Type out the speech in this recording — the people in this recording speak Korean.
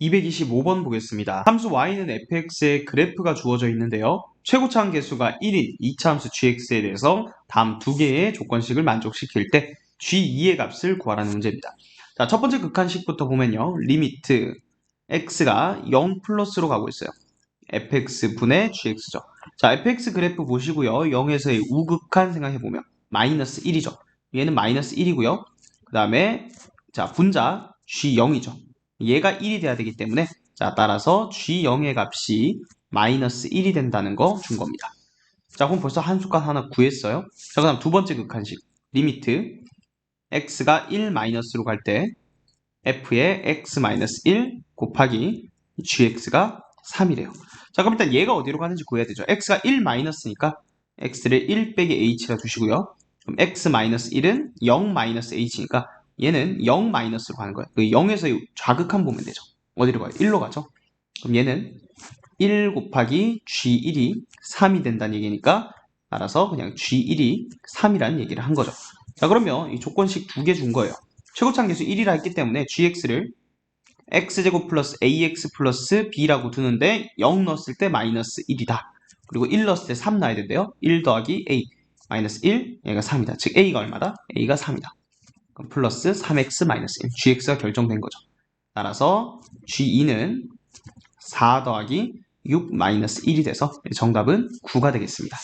225번 보겠습니다. 함수 y는 fx의 그래프가 주어져 있는데요. 최고차항 개수가 1인 2차 함수 gx에 대해서 다음 두 개의 조건식을 만족시킬 때 g2의 값을 구하라는 문제입니다. 자, 첫 번째 극한식부터 보면요. 리미트 x가 0 플러스로 가고 있어요. fx 분의 gx죠. 자, fx 그래프 보시고요. 0에서의 우극한 생각해보면 마이너스 1이죠. 얘는 마이너스 1이고요. 그 다음에 자 분자 g0이죠. 얘가 1이 돼야 되기 때문에 자 따라서 g0의 값이 마이너스 1이 된다는 거 준 겁니다. 자 그럼 벌써 한 수값 하나 구했어요. 자 그다음 두 번째 극한식 리미트 x가 1 마이너스로 갈 때 f의 x 마이너스 1 곱하기 gx가 3이래요. 자 그럼 일단 얘가 어디로 가는지 구해야 되죠. x가 1 마이너스니까 x를 1 빼기 h라 두시고요. 그럼 x 마이너스 1은 0 마이너스 h니까 얘는 0 마이너스로 가는 거예요. 그 0에서 좌극한 보면 되죠. 어디로 가요? 1로 가죠. 그럼 얘는 1 곱하기 g1이 3이 된다는 얘기니까 따라서 그냥 g1이 3이라는 얘기를 한 거죠. 자 그러면 이 조건식 두 개 준 거예요. 최고차항 계수 1이라 했기 때문에 gx를 x제곱 플러스 ax 플러스 b라고 두는데 0 넣었을 때 마이너스 1이다. 그리고 1 넣었을 때3 나야 된대요. 1 더하기 a 마이너스 1 얘가 3이다. 즉 a가 얼마다? a가 3이다. 플러스 3x 마이너스 1 gx가 결정된 거죠. 따라서 g2는 4 더하기 6 마이너스 1이 돼서 정답은 9가 되겠습니다.